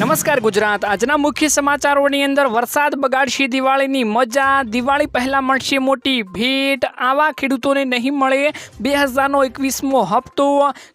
નમસ્કાર ગુજરાત. આજના મુખ્ય સમાચારોની અંદર વરસાદ બગાડશે, દિવાળીની મજા, દિવાળી પહેલાં મળશે મોટી ભેટ, આવા ખેડૂતોને નહીં મળે. બે હજારનો એકવીસમો હપ્તો,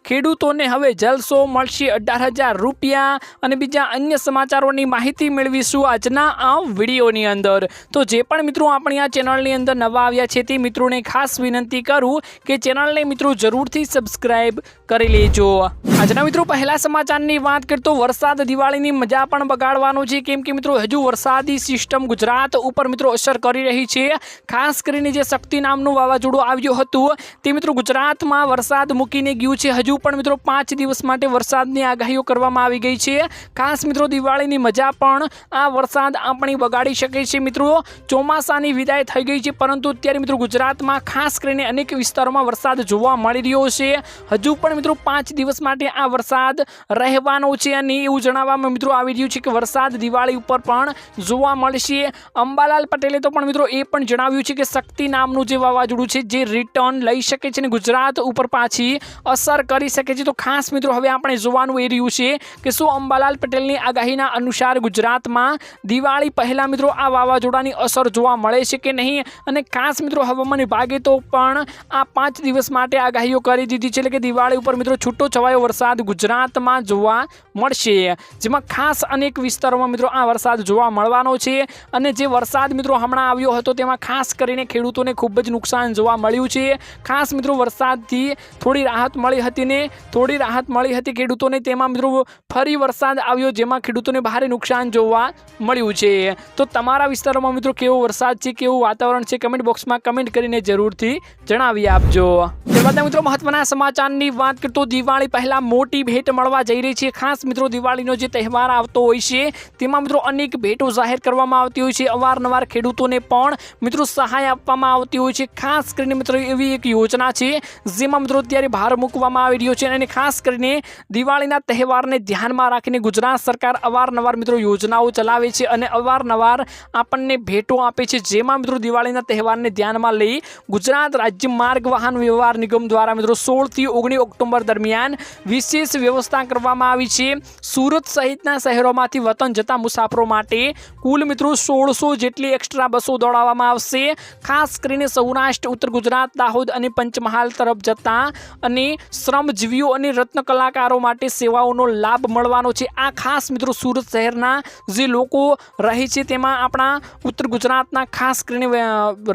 ખેડૂતોને હવે જલસો, મળશે અઢાર હજાર રૂપિયા. અને બીજા અન્ય સમાચારોની માહિતી મેળવીશું આજના આ વિડીયોની અંદર. તો જે પણ મિત્રો આપણી આ ચેનલની અંદર નવા આવ્યા છે, તે મિત્રોને ખાસ વિનંતી કરું કે ચેનલને મિત્રો જરૂરથી સબસ્ક્રાઈબ કરી લેજો. આજના મિત્રો પહેલા સમાચારની વાત કરતો વરસાદ, દિવાળીની મજા પણ બગાડવાનો છે. કેમ કે મિત્રો, હજુ વરસાદી સિસ્ટમ ગુજરાત ઉપર મિત્રો અસર કરી રહી છે. ખાસ કરીને જે શક્તિ નામનું વાવાઝોડું આવ્યું હતું, તે મિત્રો ગુજરાતમાં વરસાદ મૂકીને ગયું છે. હજુ પણ મિત્રો પાંચ દિવસ માટે વરસાદની આગાહીઓ કરવામાં આવી ગઈ છે. ખાસ મિત્રો, દિવાળીની મજા પણ આ વરસાદ આપણી બગાડી શકે છે. મિત્રો, ચોમાસાની વિદાય થઈ ગઈ છે, પરંતુ અત્યારે મિત્રો ગુજરાતમાં ખાસ કરીને અનેક વિસ્તારોમાં વરસાદ જોવા મળી રહ્યો છે. હજુ પણ મિત્રો પાંચ દિવસ માટે આ વરસાદ રહેવાનો છે અને એવું જણાવવામાં મિત્રો આવી રહ્યું છે કે વરસાદ દિવાળી ઉપર પણ જોવા મળશે. અંબાલાલ પટેલે તો પણ મિત્રો એ પણ જણાવ્યું છે કે શક્તિ નામનું જે વાવાઝોડું છે, જે રિટર્ન લઈ શકે છે અને ગુજરાત ઉપર પાછી અસર કરી શકે છે. તો ખાસ મિત્રો, હવે આપણે જોવાનું એ રહ્યું છે કે શું અંબાલાલ પટેલની આગાહીના અનુસાર ગુજરાતમાં દિવાળી પહેલાં મિત્રો આ વાવાઝોડાની અસર જોવા મળે છે કે નહીં? અને ખાસ મિત્રો, હવામાન વિભાગે તો પણ આ પાંચ દિવસ માટે આગાહીઓ કરી દીધી છે એટલે કે દિવાળી ઉપર મિત્રો છૂટો છવાયો વરસાદ ગુજરાતમાં જોવા મળશે. જેમાં ખાસ અનેક વિસ્તારોમાં મિત્રો આ વરસાદ જોવા મળવાનો છે. અને જે વરસાદ મિત્રો હમણાં આવ્યો હતો તેમાં ખાસ કરીને ખેડૂતોને ખૂબ જ નુકસાન જોવા મળ્યું છે. ખાસ મિત્રો વરસાદથી થોડી રાહત મળી હતી ને થોડી રાહત મળી હતી ખેડૂતોને તેમાં મિત્રો ફરી વરસાદ આવ્યો જેમાં ખેડૂતોને ભારે નુકસાન જોવા મળ્યું છે. તો તમારા વિસ્તારોમાં મિત્રો કેવો વરસાદ છે, કેવું વાતાવરણ છે કમેન્ટ બોક્સમાં કમેન્ટ કરીને જરૂરથી જણાવી આપજો. ત્યારબાદ મિત્રો મહત્વના સમાચારની વાત કરતો દિવાળી પહેલાં મોટી ભેટ મળવા જઈ રહી છે. ખાસ મિત્રો દિવાળીનો જે તહેવાર આવતો હોય છે. તેમાં મિત્રો અનેક ભેટો જાહેર કરવામાં આવતી હોય છે. અવારનવાર ખેડૂતોને પણ મિત્રો સહાય આપવામાં આવતી હોય છે. ખાસ કરીને મિત્રો એવી એક યોજના છે, જેમાં મિત્રો અત્યારે ભાર મૂકવામાં આવી રહ્યો છે અને ખાસ કરીને દિવાળીના તહેવારને ધ્યાનમાં રાખીને ગુજરાત સરકાર અવારનવાર મિત્રો યોજનાઓ ચલાવે છે અને અવારનવાર આપણને ભેટો આપે છે. જેમાં મિત્રો દિવાળીના તહેવારને ધ્યાનમાં લઈ ગુજરાત રાજ્ય માર્ગ વાહન વ્યવહાર નિગમ દ્વારા મિત્રો સોળથી ઓગણીસ ઓક્ટોબર દરમિયાન વિશેષ વ્યવસ્થા કરવામાં આવી છે. સુરત સહિતના શહેરોમાંથી વતન જતા મુસાફરો માટે કુલ મિત્રો સોળસો જેટલી એક્સ્ટ્રા બસો દોડાવવામાં આવશે. ખાસ કરીને સૌરાષ્ટ્ર, ઉત્તર ગુજરાત, દાહોદ અને પંચમહાલ તરફ જતા અને શ્રમજીવીઓ અને રત્ન કલાકારો માટે સેવાઓનો લાભ મળવાનો છે. આ ખાસ મિત્રો સુરત શહેરના જે લોકો રહે છે તેમાં આપણા ઉત્તર ગુજરાતના ખાસ કરીને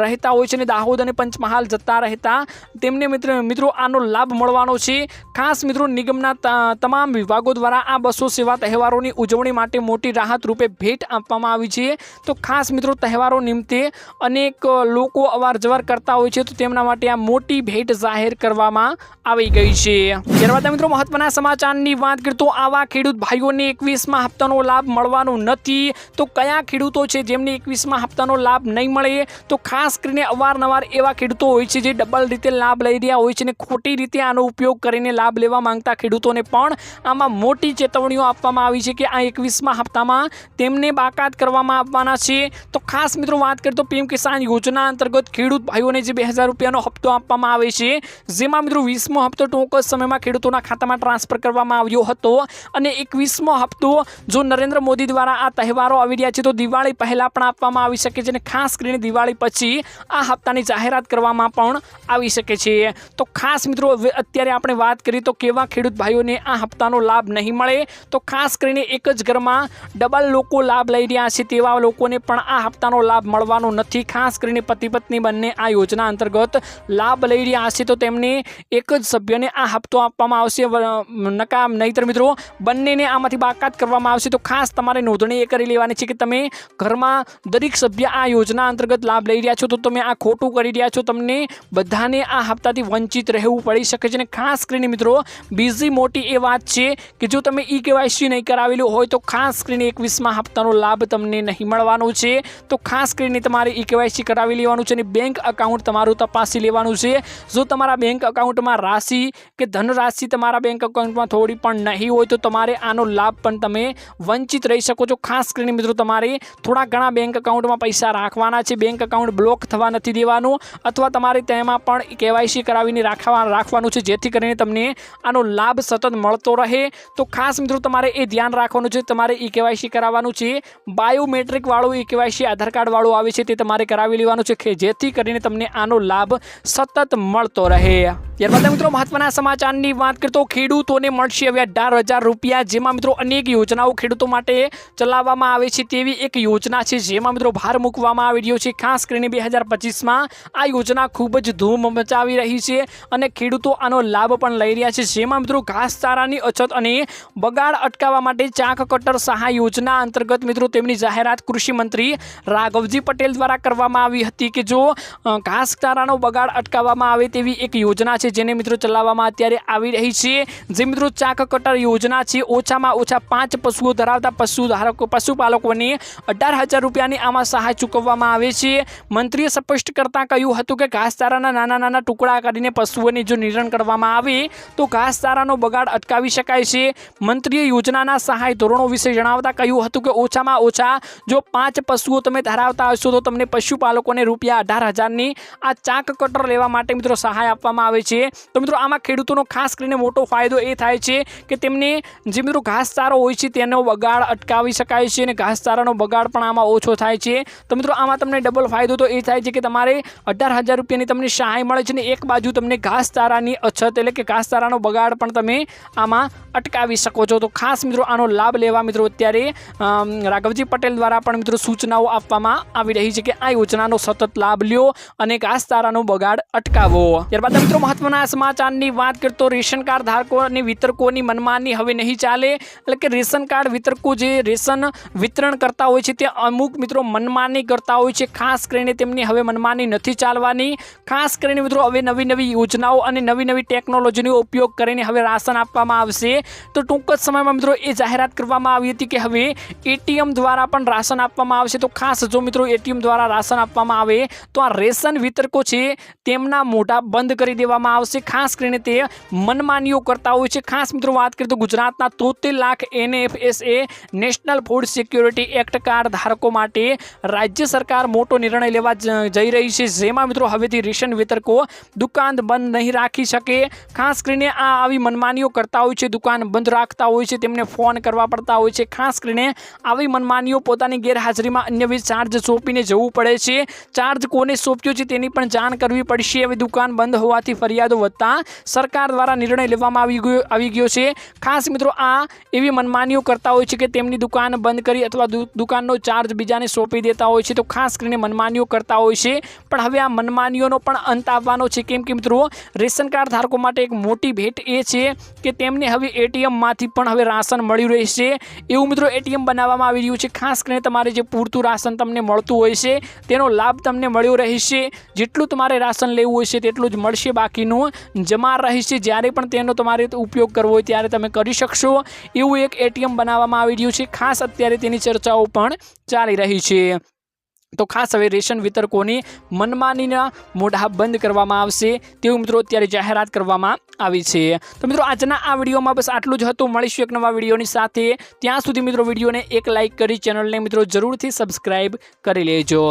રહેતા હોય છે અને દાહોદ અને પંચમહાલ જતા રહેતા તેમને મિત્ર, મિત્રો આનો લાભ મળવાનો છે. ખાસ મિત્રો નિગમના તમામ વિભાગો દ્વારા આ બસો સેવા તહેવારોની ઉજવણી માટે મોટી રાહત રૂપે ભેટ આપવામાં આવી છે. તો ખાસ મિત્રો, તહેવારો નિમિત્તે અનેક લોકો અવાર જવાર કરતા હોય છે. તો તેમના માટે આ મોટી ભેટ જાહેર કરવામાં આવી ગઈ છે. ત્યારબાદ મિત્રો, મહત્વના સમાચારની વાત કરીએ તો આવા ખેડૂત ભાઈઓને એકવીસમાં હપ્તાનો લાભ મળવાનો નથી. તો કયા ખેડૂતો છે જેમને એકવીસમાં હપ્તાનો લાભ નહીં મળે? તો ખાસ કરીને અવારનવાર એવા ખેડૂતો હોય છે જે ડબલ રીતે લાભ લઈ રહ્યા હોય છે અને ખોટી રીતે આનો ઉપયોગ કરીને લાભ લેવા માંગતા ખેડૂતોને પણ આમાં મોટી ચેતવણીઓ આપવામાં આવી છે. કે આ એકવીસમાં હપ્તામાં તેમને બાકાત કરવામાં આવવાના છે. તો ખાસ મિત્રો વાત કરીએ તો પીએમ કિસાન યોજના અંતર્ગત ખેડૂત ભાઈઓને જે બે રૂપિયાનો હપ્તો આપવામાં આવે છે, જેમાં મિત્રો વીસમો હપ્તો ટૂંક સમયમાં ખેડૂતોના ખાતામાં ટ્રાન્સફર કરવામાં આવ્યો હતો. અને એકવીસમો હપ્તો જો નરેન્દ્ર મોદી દ્વારા આ તહેવારો આવી રહ્યા છે, તો દિવાળી પહેલાં પણ આપવામાં આવી શકે છે અને ખાસ કરીને દિવાળી પછી આ હપ્તાની જાહેરાત કરવામાં પણ આવી શકે છે. તો ખાસ મિત્રો અત્યારે આપણે વાત કરીએ તો કેવા ખેડૂત ભાઈઓને આ હપ્તાનો લાભ નહીં મળે? તો ખાસ કરીને એક જ ઘરમાં ડબલ લોકો લાભ લઈ રહ્યા છે તેવા લોકોને પણ આ હપ્તાનો લાભ મળવાનો નથી. ખાસ કરીને પતિ પત્ની બંને આ યોજના અંતર્ગત લાભ લઈ રહ્યા છે. તો તેમને એક જ સભ્યને આ હપ્તો આપવામાં આવશે. નકામ નહીતર મિત્રો, બંનેને આમાંથી બાકાત કરવામાં આવશે. તો ખાસ તમારે નોંધણી એ કરી લેવાની છે કે તમે ઘરમાં દરેક સભ્ય આ યોજના અંતર્ગત લાભ લઈ રહ્યા છો. તો તમે આ ખોટું કરી રહ્યા છો. તમને બધાને આ હપ્તાથી વંચિત રહેવું પડી શકે છે. અને ખાસ કરીને મિત્રો, બીજી મોટી એ વાત છે કે જો તમે ઈ કેવાયસી નહીં કરાવેલું હોય તો ખાસ કરીને એકવીસમાં હપ્તાનો લાભ તમને નહીં મળવાનો છે. તો ખાસ કરીને તમારે ઈ કેવાયસી કરાવી લેવાનું છે અને બેંક અકાઉન્ટ તમારું તપાસી લેવાનું છે. જો તમારા બેંક અકાઉન્ટમાં રાશિ કે ધનરાશિ તમારા બેંક અકાઉન્ટમાં થોડી પણ નહીં હોય તો તમારે આનો લાભ પણ તમે વંચિત રહી શકો છો. ખાસ કરીને મિત્રો તમારે થોડા ઘણા બેંક અકાઉન્ટમાં પૈસા રાખવાના છે. બેંક અકાઉન્ટ બ્લોક થવા નથી દેવાનું અથવા તમારે તેમાં પણ કેવાયસી કરાવીને રાખવા રાખવાનું છે. જેથી કરીને તમને આનો લાભ સતત મળતો રહે. તો ખાસ મિત્રો તમારે એ ધ્યાન રાખવાનું છે. તમારે ઈ કેવાયસી કરાવવાનું છે. બાયોમેટ્રિકવાળું ઈ કેવાયસી આધાર કાર્ડવાળું આવે છે તે તમારે કરાવી લેવાનું છે કે જેથી કરીને તમને આનો લાભ સતત મળતો રહે. ત્યારબાદ મિત્રો, મહત્વના સમાચારની વાત કરીએ તો ખેડૂતોને મળશે હવે અઢાર હજાર રૂપિયા. જેમાં મિત્રો અનેક યોજનાઓ ખેડૂતો માટે ચલાવવામાં આવે છે તેવી એક યોજના છે જેમાં મિત્રો ભાર મૂકવામાં આવી રહ્યો છે. ખાસ કરીને બે હજાર પચીસમાં આ યોજના ખૂબ જ ધૂમ મચાવી રહી છે અને ખેડૂતો આનો લાભ પણ લઈ રહ્યા છે. જેમાં મિત્રો ઘાસચારાની અછત અને બગાડ અટકાવવા માટે ચાક કટર સહાય યોજના અંતર્ગત મિત્રો તેમની જાહેરાત કૃષિ મંત્રી રાઘવજી પટેલ દ્વારા કરવામાં આવી હતી કે જો ઘાસચારાનો બગાડ અટકાવવામાં આવે તેવી એક યોજના છે જેને મિત્રો ચલાવવામાં અત્યારે આવી રહી છે. જે મિત્રો ચાક કટર યોજના છે, ઓછામાં ઓછા પાંચ પશુઓ ધરાવતા પશુ ધારકો, પશુપાલકોને અઢાર હજાર રૂપિયાની આમાં સહાય ચૂકવવામાં આવે છે. મંત્રીએ સ્પષ્ટ કરતાં કહ્યું હતું કે ઘાસચારાના નાના નાના ટુકડા કરીને પશુઓને જો નિરણ કરવામાં આવે, તો ઘાસચારાનો બગાડ અટકાવી શકાય છે. મંત્રીએ યોજનાના સહાય ધોરણો વિશે જણાવતા કહ્યું હતું કે ઓછામાં ઓછા જો પાંચ પશુઓ તમે ધરાવતા હશો તો તમને પશુપાલકોને રૂપિયા અઢાર હજારની આ ચાક કટર લેવા માટે મિત્રો સહાય આપવામાં આવે છે. તો મિત્રો આમાં ખેડૂતોનો ખાસ કરીને મોટો ફાયદો એ થાય છે કે તેમને જે મિત્રો ઘાસચારો હોય છે તેનો બગાડ અટકાવી શકાય છે અને ઘાસચારાનો બગાડ પણ આમાં ઓછો થાય છે. તો મિત્રો આમાં તમને ડબલ ફાયદો તો એ થાય છે કે તમારે અઢાર હજાર રૂપિયાની તમને સહાય મળે છે ને એક બાજુ તમને ઘાસચારાની અછત એટલે કે ઘાસચારાનો બગાડ પણ તમે આમાં અટકાવી શકો છો. તો ખાસ મિત્રો આનો લાભ લેવા મિત્રો અત્યારે રાઘવજી પટેલ દ્વારા પણ મિત્રો સૂચનાઓ આપવામાં આવી રહી છે કે આ યોજનાનો સતત લાભ લ્યો અને ઘાસચારાનો બગાડ અટકાવો. ત્યારબાદ મિત્રો મહત્વના સમાચારની વાત કરતો રેશન કાર્ડ ધારકો અને વિતરકોની મનમાની હવે નહીં ચાલે. એટલે કે રેશન કાર્ડ વિતરકો જે રેશન વિતરણ કરતા હોય છે તે અમુક મિત્રો મનમાની કરતા હોય છે. ખાસ કરીને તેમની હવે મનમાની નથી ચાલવાની. ખાસ કરીને મિત્રો હવે નવી નવી યોજનાઓ અને નવી નવી ટેકનોલોજીનો ઉપયોગ કરીને હવે રાશન આપવામાં આવશે. તો ટૂંક જ સમયમાં મિત્રો એ જાહેરાત કરવામાં આવી હતી કે હવે એટીએમ દ્વારા પણ રાશન આપવામાં આવશે. તો ખાસ જો મિત્રો એટીએમ દ્વારા રાશન આપવામાં આવે તો આ રેશન વિતરકો છે તેમના મોઢા બંધ કરી દેવામાં આવશે. ખાસ કરીને તે મનમાનીઓ કરતા હોય છે. ખાસ મિત્રો વાત કરીએ તો ગુજરાતના તોતેર lakh NFSA, national food security act card ધારકો માટે રાજ્ય સરકાર મોટો નિર્ણય લેવા જઈ રહી છે. જેમાં મિત્રો હવેથી રેશન વિતરકો દુકાન બંધ નહીં રાખી શકે. ખાસ કરીને આ આવી મનમાનીઓ કરતા હોય છે, દુકાન બંધ રાખતા હોય છે. તેમને ફોન કરવા પડતા હોય છે. ખાસ કરીને આવી મનમાનીઓ પોતાની ગેરહાજરીમાં અન્યવિધ ચાર્જ સોંપીને જવું પડે છે. ચાર્જ કોને સોંપ્યો છે તેની પણ જાણ કરવી પડશે. હવે દુકાન બંધ હોવાથી ફરિયાદો વધતા સરકાર દ્વારા નિર્ણય લેવામાં આવી ગયો આવી ગયો છે. ખાસ મિત્રો આ એવી મનમાનીઓ કરતા હોય છે કે તેમની દુકાન બંધ કરી અથવા દુકાનનો ચાર્જ બીજાને સોંપી દેતા હોય છે. તો ખાસ કરીને મનમાનીઓ કરતા હોય છે. પણ હવે આ મનમાનીઓનો પણ અંત આવવાનો છે. કેમ કે મિત્રો, રેશન કાર્ડ ધારકો માટે એક મોટી ભેટ એ છે કે તેમને હવે એટીએમમાંથી પણ હવે રાશન મળી રહેશે. એવું મિત્રો એટીએમ બનાવવામાં આવી રહ્યું છે. ખાસ કરીને તમારે જે પૂરતું રાશન તમને મળતું હોય છે, તેનો લાભ તમને મળ્યો રહેશે. જેટલું તમારે રાશન લેવું હોય છે, તેટલું જ મળશે બાકીનું જમા રહેશે. જ્યારે પણ તેનો તમારે ઉપયોગ કરવો હોય, ત્યારે તમે કરી શકશો. એવું એક એટીએમ બનાવવામાં આવી રહ્યું છે. ખાસ અત્યારે તેની ચર્ચાઓ પણ ચાલી રહી છે. તો ખાસ હવે રેશન વિતરકોની મનમાનીના મોઢા બંધ કરવામાં આવશે. તેવું મિત્રો અત્યારે જાહેરાત કરવામાં આવી છે. તો મિત્રો આજના આ વિડીયોમાં બસ આટલું જ હતું. મળીશું એક નવા વિડીયોની સાથે. ત્યાં સુધી મિત્રો વિડીયોને એક લાઇક કરી ચેનલને મિત્રો જરૂરથી સબસ્ક્રાઈબ કરી લેજો.